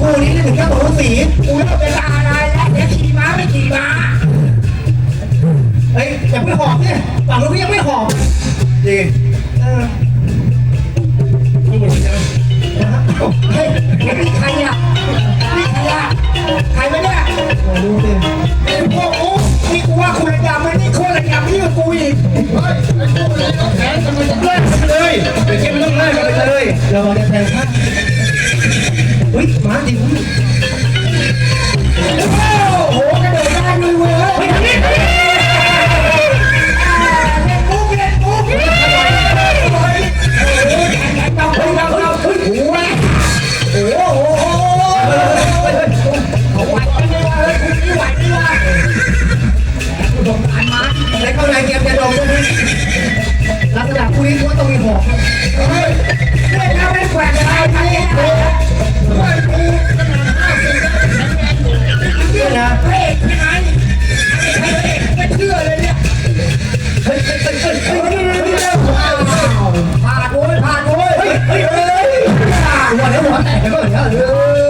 ถึงแค่ของสีกูเลิกเวลานานแล้วเดี๋ยวขี่ม้าไม่ขี่ม้าเฮ้ยอย่าเพิ่งหอบเนี่ยฝั่งนู้นก็ยังไม่หอบจริงเออไม่เหมือนกันเฮ้ยนี่ใครอะนี่ใครอะใครวะเนี่ยโอ้ดูสิเป็นพวกกูนี่กูว่าคุณระยำมันนี่คนระยำนี่กับกูอีกเฮ้ยไอ้พวกนี้ต้องแขนกันมาเลิกกันเลยเดี๋ยวแกไม่ต้องเลิกกันไปเลยเราจะแทงข้า วิ่งมาดิวิทย์ 诶过两啊